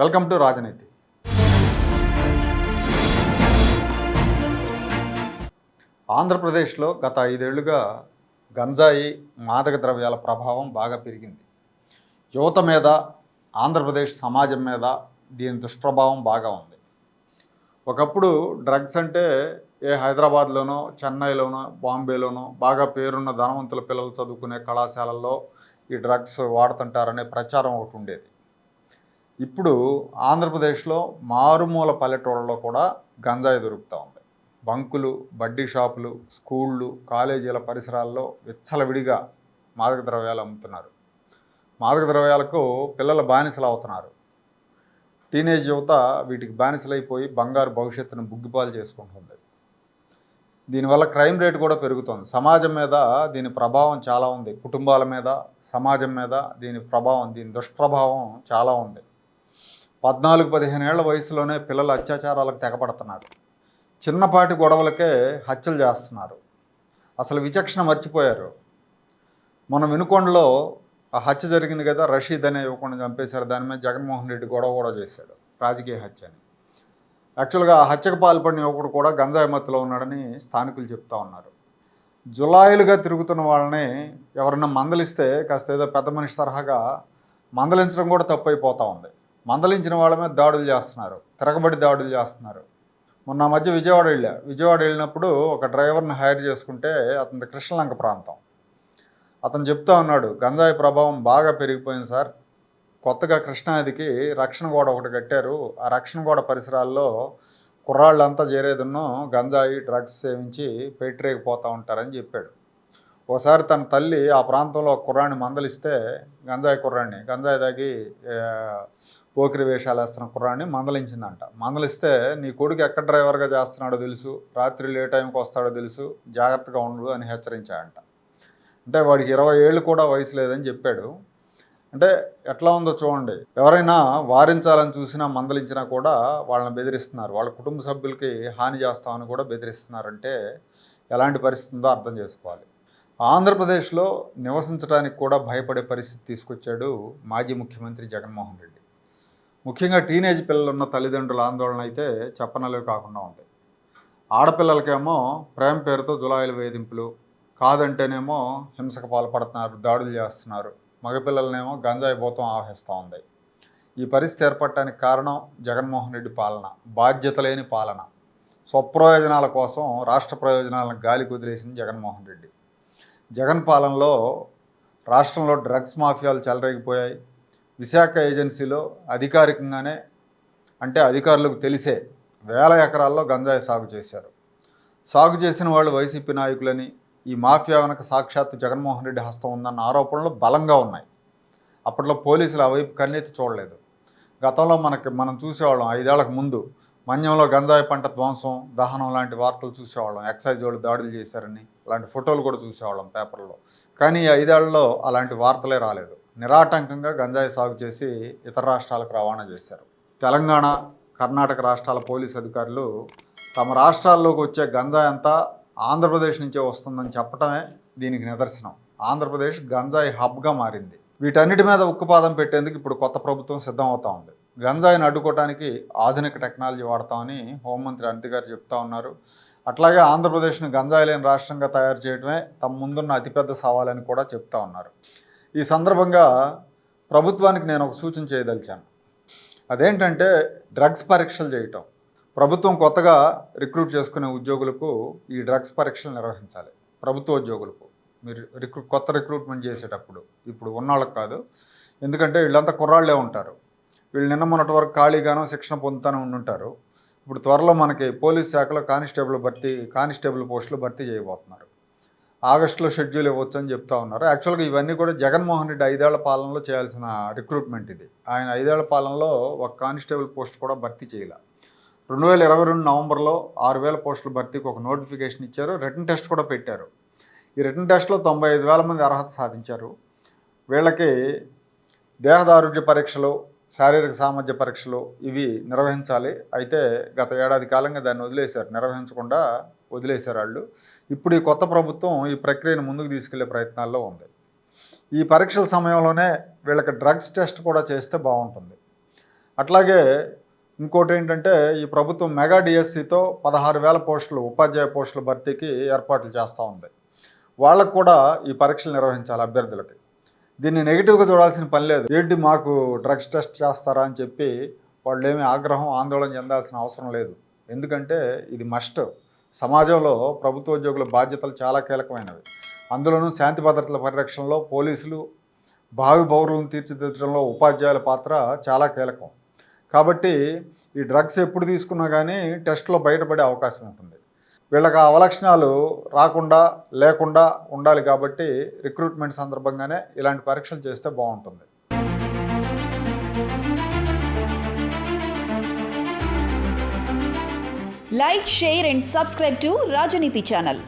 Welcome to రాజనీతి. ఆంధ్రప్రదేశ్లో గత ఐదేళ్ళుగా గంజాయి మాదక ద్రవ్యాల ప్రభావం బాగా పెరిగింది. యువత మీద ఆంధ్రప్రదేశ్ సమాజం మీద దీని దుష్ప్రభావం బాగా ఉంది. ఒకప్పుడు డ్రగ్స్ అంటే ఏ హైదరాబాద్లోనో చెన్నైలోనో బాంబేలోనో బాగా పేరున్న ధనవంతుల పిల్లలు చదువుకునే కళాశాలల్లో ఈ డ్రగ్స్ వాడుతుంటారనే ప్రచారం ఒకటి ఉండేది. ఇప్పుడు ఆంధ్రప్రదేశ్లో మారుమూల పల్లెటూళ్ళలో కూడా గంజాయి దొరుకుతూ ఉంది. బంకులు బడ్డీ షాపులు స్కూళ్ళు కాలేజీల పరిసరాల్లో విచ్చలవిడిగా మాదక ద్రవ్యాలు అమ్ముతున్నారు. మాదక ద్రవ్యాలకు పిల్లల బానిసలు అవుతున్నారు. టీనేజ్ యువత వీటికి బానిసలైపోయి బంగారు భవిష్యత్తును బుగ్గిపాలు చేసుకుంటుంది. దీనివల్ల క్రైమ్ రేట్ కూడా పెరుగుతుంది. సమాజం మీద దీని ప్రభావం చాలా ఉంది. కుటుంబాల మీద సమాజం మీద దీని ప్రభావం దీని దుష్ప్రభావం చాలా ఉంది. పద్నాలుగు పదిహేను ఏళ్ళ వయసులోనే పిల్లలు అత్యాచారాలకు తెగపడుతున్నారు. చిన్నపాటి గొడవలకే హత్యలు చేస్తున్నారు. అసలు విచక్షణ మర్చిపోయారు. మన వినుకొండలో ఆ హత్య జరిగింది కదా రషీద్ అనే యువకుని చంపేశారు. దాని మీద జగన్మోహన్ రెడ్డి గొడవ కూడా చేశాడు రాజకీయ హత్య అని యాక్చువల్గా ఆ హత్యకు పాల్పడిన యువకుడు కూడా గంజాయి మత్తులో ఉన్నాడని స్థానికులు చెప్తా ఉన్నారు. జులాయిలుగా తిరుగుతున్న వాళ్ళని ఎవరన్నా మందలిస్తే కాస్త ఏదో పెద్ద మనిషి తరహాగా మందలించడం కూడా తప్పైపోతూ ఉంది. మందలించిన వాళ్ళ మీద దాడులు చేస్తున్నారు. తిరగబడి దాడులు చేస్తున్నారు. మొన్న మధ్య విజయవాడ వెళ్ళా. విజయవాడ వెళ్ళినప్పుడు ఒక డ్రైవర్ని హైర్ చేసుకుంటే అతని కృష్ణలంక ప్రాంతం. అతను చెప్తా ఉన్నాడు గంజాయి ప్రభావం బాగా పెరిగిపోయింది సార్. కొత్తగా కృష్ణానదికి రక్షణ గోడ ఒకటి కట్టారు. ఆ రక్షణ గోడ పరిసరాల్లో కుర్రాళ్ళంతా చేరేదున్నో గంజాయి డ్రగ్స్ సేవించి పెట్టరేగిపోతూ ఉంటారని చెప్పాడు. ఓసారి తన తల్లి ఆ ప్రాంతంలో ఒక కుర్రాన్ని మందలిస్తే గంజాయి కుర్రాన్ని గంజాయి తాగి పోకిరి వేషాలు వేస్తున్న కుర్రాన్ని మందలించిందంట. మందలిస్తే నీ కొడుకు ఎక్కడ డ్రైవర్గా చేస్తున్నాడో తెలుసు రాత్రి ఏ టైంకి వస్తాడో తెలుసు జాగ్రత్తగా ఉండు అని హెచ్చరించాడంట. అంటే వాడికి ఇరవై ఏళ్ళు కూడా వయసు లేదని చెప్పాడు. అంటే ఎట్లా ఉందో చూడండి. ఎవరైనా వారించాలని చూసినా మందలించినా కూడా వాళ్ళని బెదిరిస్తున్నారు. వాళ్ళ కుటుంబ సభ్యులకి హాని చేస్తామని కూడా బెదిరిస్తున్నారంటే ఎలాంటి పరిస్థితి ఉందో అర్థం చేసుకోవాలి. ఆంధ్రప్రదేశ్లో నివసించడానికి కూడా భయపడే పరిస్థితి తీసుకొచ్చాడు మాజీ ముఖ్యమంత్రి జగన్మోహన్ రెడ్డి. ముఖ్యంగా టీనేజ్ పిల్లలు ఉన్న తల్లిదండ్రుల ఆందోళన అయితే చెప్పనలేవి కాకుండా ఉంది. ఆడపిల్లలకేమో ప్రేమ పేరుతో జులాయిల వేధింపులు కాదంటేనేమో హింసకు పాల్పడుతున్నారు దాడులు చేస్తున్నారు మగపిల్లలనేమో గంజాయి భూతం ఆవహిస్తూ ఉంది. ఈ పరిస్థితి ఏర్పడటానికి కారణం జగన్మోహన్ రెడ్డి పాలన బాధ్యత లేని పాలన. స్వప్రయోజనాల కోసం రాష్ట్ర ప్రయోజనాలను గాలి కుదిలేసింది జగన్మోహన్ రెడ్డి. జగన్ పాలనలో రాష్ట్రంలో డ్రగ్స్ మాఫియాలు చెలరేగిపోయాయి. విశాఖ ఏజెన్సీలో అధికారికంగానే అంటే అధికారులకు తెలిసే వేల ఎకరాల్లో గంజాయి సాగు చేశారు. సాగు చేసిన వాళ్ళు వైసీపీ నాయకులని ఈ మాఫియా వెనక సాక్షాత్ జగన్మోహన్ రెడ్డి హస్తం ఉందన్న ఆరోపణలు బలంగా ఉన్నాయి. అప్పట్లో పోలీసులు ఆ వైపు కన్నెత్తి చూడలేదు. గతంలో మనకి మనం చూసేవాళ్ళం ఐదేళ్ళకు ముందు మన్యంలో గంజాయి పంట ధ్వంసం దహనం లాంటి వార్తలు చూసేవాళ్ళం. ఎక్సైజ్ వాళ్ళు దాడులు చేశారని అలాంటి ఫోటోలు కూడా చూసేవాళ్ళం పేపర్లో. కానీ ఐదేళ్ళలో అలాంటి వార్తలే రాలేదు. నిరాటంకంగా గంజాయి సాగు చేసి ఇతర రాష్ట్రాలకు రవాణా చేశారు. తెలంగాణ కర్ణాటక రాష్ట్రాల పోలీసు అధికారులు తమ రాష్ట్రాల్లోకి వచ్చే గంజాయి అంతా ఆంధ్రప్రదేశ్ నుంచే వస్తుందని చెప్పటమే దీనికి నిదర్శనం. ఆంధ్రప్రదేశ్ గంజాయి హబ్గా మారింది. వీటన్నిటి మీద ఉక్కుపాదం పెట్టేందుకు ఇప్పుడు కొత్త ప్రభుత్వం సిద్ధమవుతా ఉంది. గంజాయిని అడ్డుకోవడానికి ఆధునిక టెక్నాలజీ వాడతామని హోంమంత్రి అనితి గారు చెప్తా ఉన్నారు. అట్లాగే ఆంధ్రప్రదేశ్ను గంజాయి లేని రాష్ట్రంగా తయారు చేయడమే తమ ముందున్న అతిపెద్ద సవాలని కూడా చెప్తా ఉన్నారు. ఈ సందర్భంగా ప్రభుత్వానికి నేను ఒక సూచన చేయదలిచాను. అదేంటంటే డ్రగ్స్ పరీక్షలు చేయటం. ప్రభుత్వం కొత్తగా రిక్రూట్ చేసుకునే ఉద్యోగులకు ఈ డ్రగ్స్ పరీక్షలు నిర్వహించాలి. ప్రభుత్వ ఉద్యోగులకు. మీరు రిక్రూ కొత్త రిక్రూట్మెంట్ చేసేటప్పుడు. ఇప్పుడు ఉన్నవాళ్ళకి కాదు. ఎందుకంటే వీళ్ళంతా కుర్రాళ్ళే ఉంటారు. వీళ్ళు నిన్న మొన్నటి వరకు ఖాళీగానో శిక్షణ పొందుతూనే ఉండుంటారు. ఇప్పుడు త్వరలో మనకి పోలీస్ శాఖలో కానిస్టేబుల్ భర్తీ కానిస్టేబుల్ పోస్టులు భర్తీ చేయబోతున్నారు. ఆగస్టులో షెడ్యూల్ ఇవ్వచ్చు అని చెప్తా ఉన్నారు. యాక్చువల్గా ఇవన్నీ కూడా జగన్మోహన్ రెడ్డి ఐదేళ్ళ పాలనలో చేయాల్సిన రిక్రూట్మెంట్ ఇది. ఆయన ఐదేళ్ళ పాలనలో ఒక కానిస్టేబుల్ పోస్ట్ కూడా భర్తీ చేయలే. రెండు వేల ఇరవై రెండు నవంబర్లో ఆరు వేల పోస్టుల భర్తీకి ఒక నోటిఫికేషన్ ఇచ్చారు. రిటర్న్ టెస్ట్ కూడా పెట్టారు. ఈ రిటర్న్ టెస్ట్లో తొంభై ఐదు వేల మంది అర్హత సాధించారు. వీళ్ళకి దేహదారుఢ్య పరీక్షలు శారీరక సామర్థ్య పరీక్షలు ఇవి నిర్వహించాలి. అయితే గత ఏడాది కాలంగా దాన్ని వదిలేశారు. నిర్వహించకుండా వదిలేశారు వాళ్ళు. ఇప్పుడు ఈ కొత్త ప్రభుత్వం ఈ ప్రక్రియను ముందుకు తీసుకెళ్ళే ప్రయత్నాల్లో ఉంది. ఈ పరీక్షల సమయంలోనే వీళ్ళకి డ్రగ్స్ టెస్ట్ కూడా చేస్తే బాగుంటుంది. అట్లాగే ఇంకోటి ఏంటంటే ఈ ప్రభుత్వం మెగా డిఎస్సితో పదహారు వేల పోస్టులు ఉపాధ్యాయ పోస్టుల భర్తీకి ఏర్పాట్లు చేస్తూ ఉంది. వాళ్ళకు కూడా ఈ పరీక్షలు నిర్వహించాలి అభ్యర్థులకి. దీన్ని నెగిటివ్గా చూడాల్సిన పని లేదు. ఏంటి మాకు డ్రగ్స్ టెస్ట్ చేస్తారా అని చెప్పి వాళ్ళు ఏమి ఆగ్రహం ఆందోళన చెందాల్సిన అవసరం లేదు. ఎందుకంటే ఇది మస్ట్ సమాజంలో ప్రభుత్వ ఉద్యోగుల బాధ్యతలు చాలా కీలకమైనవి. అందులోనూ శాంతి భద్రతల పరిరక్షణలో పోలీసులు భావి పౌరులను తీర్చిదిద్దడంలో ఉపాధ్యాయుల పాత్ర చాలా కీలకం. కాబట్టి ఈ డ్రగ్స్ ఎప్పుడు తీసుకున్నా కానీ టెస్ట్లో బయటపడే అవకాశం ఉంటుంది. వీళ్ళకి ఆ అవలక్షణాలు రాకుండా లేకుండా ఉండాలి కాబట్టి రిక్రూట్మెంట్ సందర్భంగానే ఇలాంటి పరీక్షలు చేస్తే బాగుంటుంది. Like share and subscribe to Rajaneethi channel